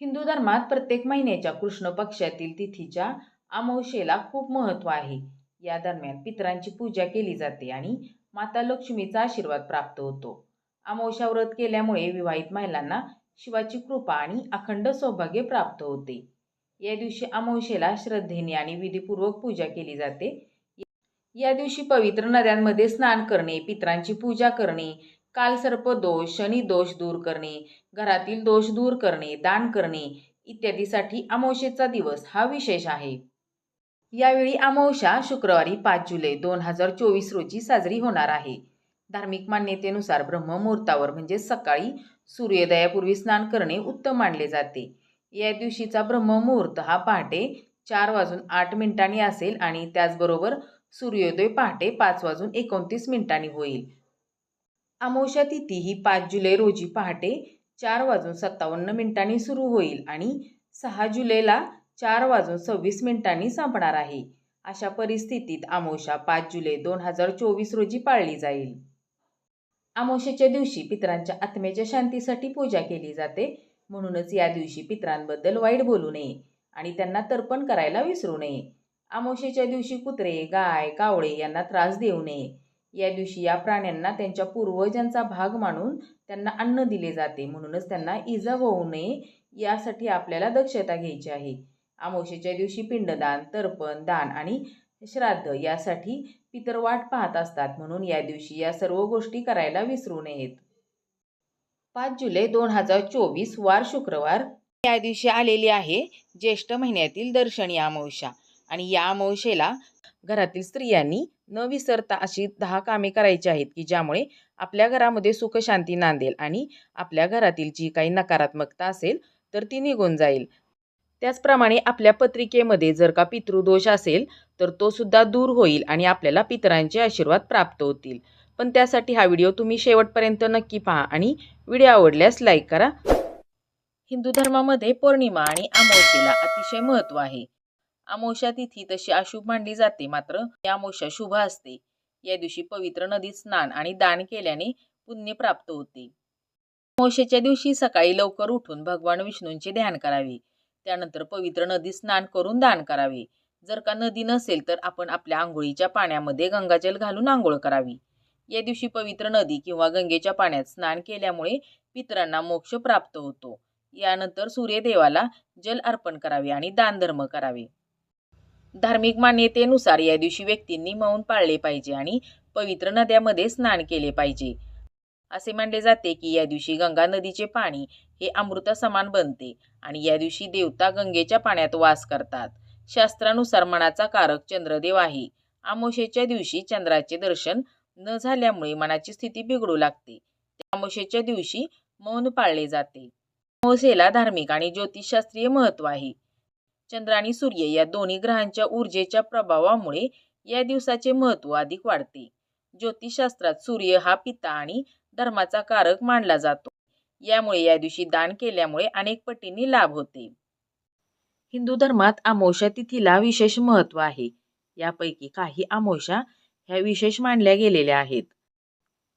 हिंदू धर्मात प्रत्येक महिन्याच्या कृष्ण पक्षातील तिथीच्या अमावशेला खूप महत्त्व आहे. या दरम्यान पितरांची पूजा केली जाते आणि माता लक्ष्मीचा आशीर्वाद प्राप्त होतो. अमावश्या व्रत केल्यामुळे विवाहित महिलांना शिवाची कृपा आणि अखंड सौभाग्य प्राप्त होते. या दिवशी अमावशेला श्रद्धेने आणि विधीपूर्वक पूजा केली जाते. या दिवशी पवित्र नद्यांमध्ये स्नान करणे, पितरांची पूजा करणे, कालसर्प दोष, शनी दोष दूर करणे, घरातील दोष दूर करणे, दान करणे इत्यादीसाठी अमावशेचा दिवस हा विशेष आहे. यावेळी अमावशा शुक्रवारी पाच जुलै दोन हजार चोवीस रोजी साजरी होणार आहे. धार्मिक मान्यतेनुसार ब्रह्ममुहूर्तावर म्हणजे सकाळी सूर्योदयापूर्वी स्नान करणे उत्तम मानले जाते. या दिवशीचा ब्रह्ममुहूर्त हा पहाटे चार वाजून आठ मिनिटांनी असेल आणि त्याचबरोबर सूर्योदय पहाटे पाच वाजून एकोणतीस मिनिटांनी होईल. अमावस्या तिथी ही पाच जुलै रोजी पहाटे चार वाजून सत्तावन्न मिनिटांनी सुरू होईल आणि सहा जुलैला चार वाजून सव्वीस मिनिटांनी संपणार आहे. अशा परिस्थितीत अमावस्या पाच जुलै दोन हजार चोवीस रोजी पाळली जाईल. आमोशेच्या दिवशी पितरांच्या आत्म्याच्या शांतीसाठी पूजा केली जाते. म्हणूनच या दिवशी पित्रांबद्दल वाईट बोलू नये आणि त्यांना तर्पण करायला विसरू नये. अमावस्येच्या दिवशी कुत्रे, गाय, कावळे यांना त्रास देऊ नये. या दिवशी या प्राण्यांना त्यांच्या पूर्वजांचा भाग मानून त्यांना अन्न दिले जाते. म्हणूनच त्यांना इजा होऊ नये यासाठी आपल्याला दक्षता घ्यायची आहे. आमोशेच्या दिवशी पिंडदान, तर्पण, दान आणि श्राद्ध यासाठी पितर वाट पाहत असतात. म्हणून या दिवशी या सर्व गोष्टी करायला विसरू नयेत. पाच जुलै दोन हजार चोवीस वार शुक्रवार. या दिवशी आलेली आहे ज्येष्ठ महिन्यातील दर्शनी अमावस्या आणि या अमावश्येला घरातील स्त्रियांनी न विसरता अशी दहा कामे करायची आहेत की ज्यामुळे आपल्या घरामध्ये सुखशांती नांदेल आणि आपल्या घरातील जी काही नकारात्मकता असेल तर ती निघून जाईल. त्याचप्रमाणे आपल्या पत्रिकेमध्ये जर का पितृदोष असेल तर तो सुद्धा दूर होईल आणि आपल्याला पितरांचे आशीर्वाद प्राप्त होतील. पण त्यासाठी हा व्हिडिओ तुम्ही शेवटपर्यंत नक्की पहा आणि व्हिडिओ आवडल्यास लाईक करा. हिंदू धर्मामध्ये पौर्णिमा आणि अमावस्येला अतिशय महत्त्व आहे. अमोशा तिथी तशी अशुभ मानली जाते मात्र ही अमावस्या शुभ असते. या दिवशी पवित्र नदीत स्नान आणि दान केल्याने पुण्य प्राप्त होते. अमोशेच्या दिवशी सकाळी लवकर उठून भगवान विष्णूंचे ध्यान करावे. त्यानंतर पवित्र नदीत स्नान करून दान करावे. जर का नदी नसेल तर आपण आपल्या आंघोळीच्या पाण्यामध्ये गंगाजल घालून आंघोळ करावी. या दिवशी पवित्र नदी किंवा गंगेच्या पाण्यात स्नान केल्यामुळे पितरांना मोक्ष प्राप्त होतो. यानंतर सूर्यदेवाला जल अर्पण करावे आणि दानधर्म करावे. धार्मिक मान्यतेनुसार या दिवशी व्यक्तींनी मौन पाळले पाहिजे आणि पवित्र नद्यामध्ये स्नान केले पाहिजे. असे मानले जाते की या दिवशी गंगा नदीचे पाणी हे अमृतासमान बनते आणि या दिवशी देवता गंगेच्या पाण्यात वास करतात. शास्त्रानुसार मनाचा कारक चंद्रदेव आहे. आमोशेच्या दिवशी चंद्राचे दर्शन न झाल्यामुळे मनाची स्थिती बिघडू लागते. आमोशेच्या दिवशी मौन पाळले जाते. अमावस्येला धार्मिक आणि ज्योतिषशास्त्रीय महत्त्व आहे. चंद्र आणि सूर्य या दोन्ही ग्रहांच्या ऊर्जेच्या प्रभावामुळे या दिवसाचे महत्त्व अधिक वाढते. ज्योतिषशास्त्रात सूर्य हा पिता आणि धर्माचा कारक मानला जातो. यामुळे या दिवशी दान केल्यामुळे अनेक पटींनी लाभ होते. हिंदू धर्मात आमोशा तिथीला विशेष महत्त्व आहे. यापैकी काही आमोशा ह्या विशेष मानल्या गेलेल्या आहेत.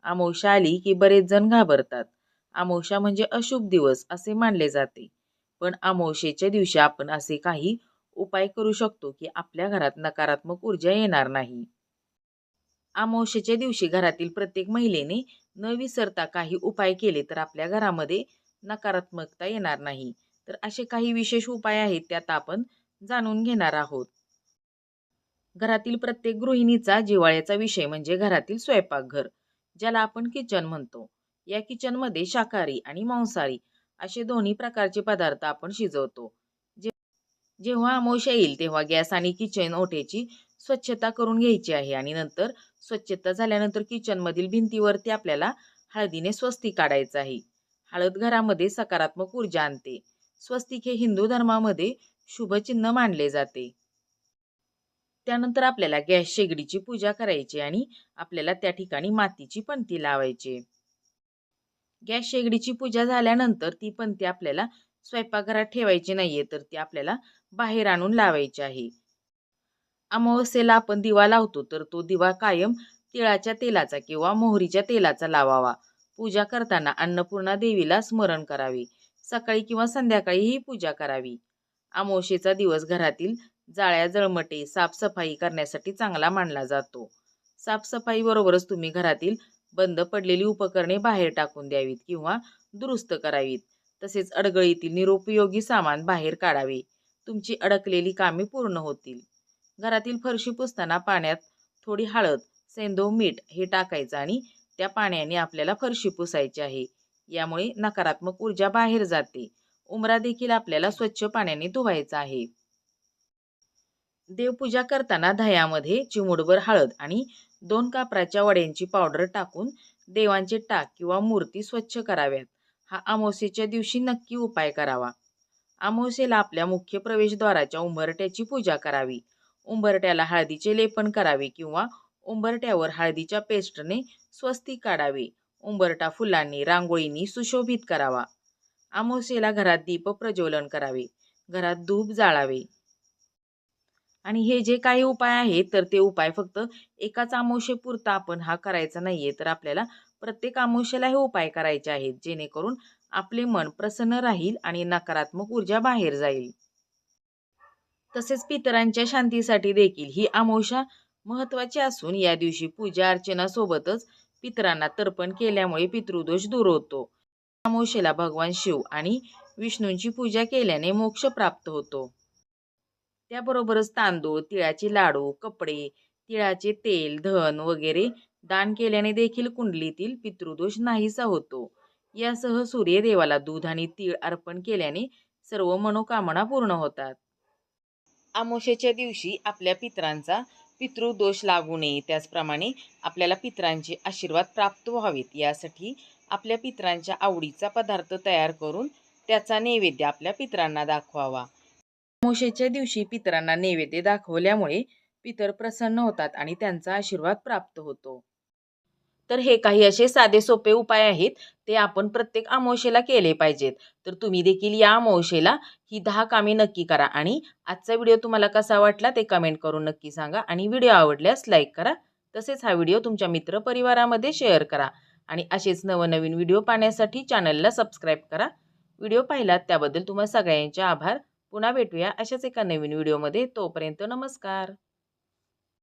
आमोशा आली की बरेच जण घाबरतात. आमोशा म्हणजे अशुभ दिवस असे मानले जाते. पण अमावस्येच्या दिवशी आपण असे काही उपाय करू शकतो की आपल्या घरात नकारात्मक ऊर्जा येणार नाही. अमावस्येच्या दिवशी घरातील प्रत्येक महिलेने न विसरता काही उपाय केले तर आपल्या घरामध्ये नकारात्मकता येणार नाही. तर असे काही विशेष उपाय आहेत त्यात आपण जाणून घेणार आहोत. घरातील प्रत्येक गृहिणीचा जिव्हाळ्याचा विषय म्हणजे घरातील स्वयंपाकघर ज्याला आपण किचन म्हणतो. या किचनमध्ये शाकाहारी आणि मांसाहारी असे दोन्ही प्रकारचे पदार्थ आपण शिजवतो. जेव्हा अमावस्या येईल तेव्हा गॅस आणि किचन ओठेची स्वच्छता करून घ्यायची आहे आणि नंतर स्वच्छता झाल्यानंतर किचनमधील भिंतीवरती आपल्याला हळदीने स्वस्तिक काढायचं आहे. हळद घरामध्ये सकारात्मक ऊर्जा आणते. स्वस्तिक हे हिंदू धर्मामध्ये शुभ चिन्ह मानले जाते. त्यानंतर आपल्याला गॅस शेगडीची पूजा करायची आणि आपल्याला त्या ठिकाणी मातीची पणती लावायची. गॅस शेगडीची पूजा झाल्यानंतर ती पणती आपल्याला स्वयंपाकघरात ठेवायची नाहीये तर ती आपल्याला बाहेर आणून लावायची आहे. अमावस्येला आपण दिवा लावतो तर तो दिवा कायम तिळाच्या तेलाचा किंवा मोहरीच्या तेलाचा लावावा. पूजा करताना अन्नपूर्णा देवीला स्मरण करावे. सकाळी किंवा संध्याकाळी ही पूजा करावी अमावस्येचा दिवस घरातील जाळ्या जळमटे साफसफाई करण्यासाठी चांगला मानला जातो साफसफाईबरोबरच तुम्ही घरातील बंद पडलेली उपकरणे बाहेर टाकून द्यावीत किंवा दुरुस्त करावीत. तसेच अडगळीतील निरुपयोगी सामान बाहेर काढावे. तुमची अडकलेली कामे पूर्ण होतील. घरातील फरशी पुसताना पाण्यात थोडी हळद सेंदो मीठ हे टाकायचं आणि त्या पाण्याने आपल्याला फरशी पुसायची आहे. यामुळे नकारात्मक ऊर्जा बाहेर जाते. उमरा देखील आपल्याला स्वच्छ पाण्याने धुवायचा आहे. देवपूजा करताना दह्यामध्ये चिमुडभर हळद आणि दोन कापराच्या वड्यांची पावडर टाकून देवांचे टाक किंवा मूर्ती स्वच्छ कराव्यात. हा अमावस्येच्या दिवशी नक्की उपाय करावा. अमावस्येला आपल्या मुख्य प्रवेशद्वाराच्या उंबरट्याची पूजा करावी. उंबरट्याला हळदीचे लेपन करावे किंवा उंबरट्यावर हळदीच्या पेस्टने स्वस्ती काढावे. उंबरटा फुलांनी रांगोळीनी सुशोभित करावा. अमावस्येला घरात दीप प्रज्वलन करावे. घरात धूप जाळावे. आणि हे जे काही उपाय आहेत तर ते उपाय फक्त एकाच अमावस्येपुरता आपण हा करायचा नाहीये. तर आपल्याला प्रत्येक आमोशेला हे उपाय करायचे आहेत जेणेकरून आपले मन प्रसन्न राहील आणि नकारात्मक ऊर्जा बाहेर जाईल. तसेच पितरांच्या शांतीसाठी देखील ही आमोशा महत्त्वाची असून या दिवशी पूजा अर्चना सोबतच पितरांना तर्पण केल्यामुळे पितृदोष दूर होतो. आमोशेला भगवान शिव आणि विष्णूंची पूजा केल्याने मोक्ष प्राप्त होतो. त्याबरोबरच तांदूळ तिळाचे लाडू कपडे तिळाचे तेल धन वगैरे दान केल्याने देखील कुंडलीतील पितृदोष नाहीसा होतो. यासह सूर्यदेवाला दूध आणि तीळ अर्पण केल्याने सर्व मनोकामना पूर्ण होतात. आमोशेच्या दिवशी आपल्या पितरांचा पितृदोष लागू नये. त्याचप्रमाणे आपल्याला पितरांचे आशीर्वाद प्राप्त व्हावेत. यासाठी आपल्या पितरांच्या आवडीचा पदार्थ तयार करून त्याचा नैवेद्य आपल्या पित्रांना दाखवावा. अमावस्येच्या दिवशी पितरांना नैवेद्य दाखवल्यामुळे पितर प्रसन्न होतात आणि त्यांचा आशीर्वाद प्राप्त होतो. तर हे काही असे साधे सोपे उपाय आहेत ते आपण प्रत्येक अमावशेला केले पाहिजेत. तर तुम्ही देखील या अमावशेला ही दहा कामे नक्की करा आणि आजचा व्हिडिओ तुम्हाला कसा वाटला ते कमेंट करून नक्की सांगा आणि व्हिडिओ आवडल्यास लाईक करा. तसेच हा व्हिडिओ तुमच्या मित्रपरिवारामध्ये शेअर करा आणि असेच नवनवीन व्हिडिओ पाहण्यासाठी चॅनलला सबस्क्राईब करा. व्हिडिओ पाहिलात त्याबद्दल तुम्हा सगळ्यांचे आभार. पुन्हा भेटूया अशाच एका नवीन व्हिडिओमध्ये. तोपर्यंत नमस्कार.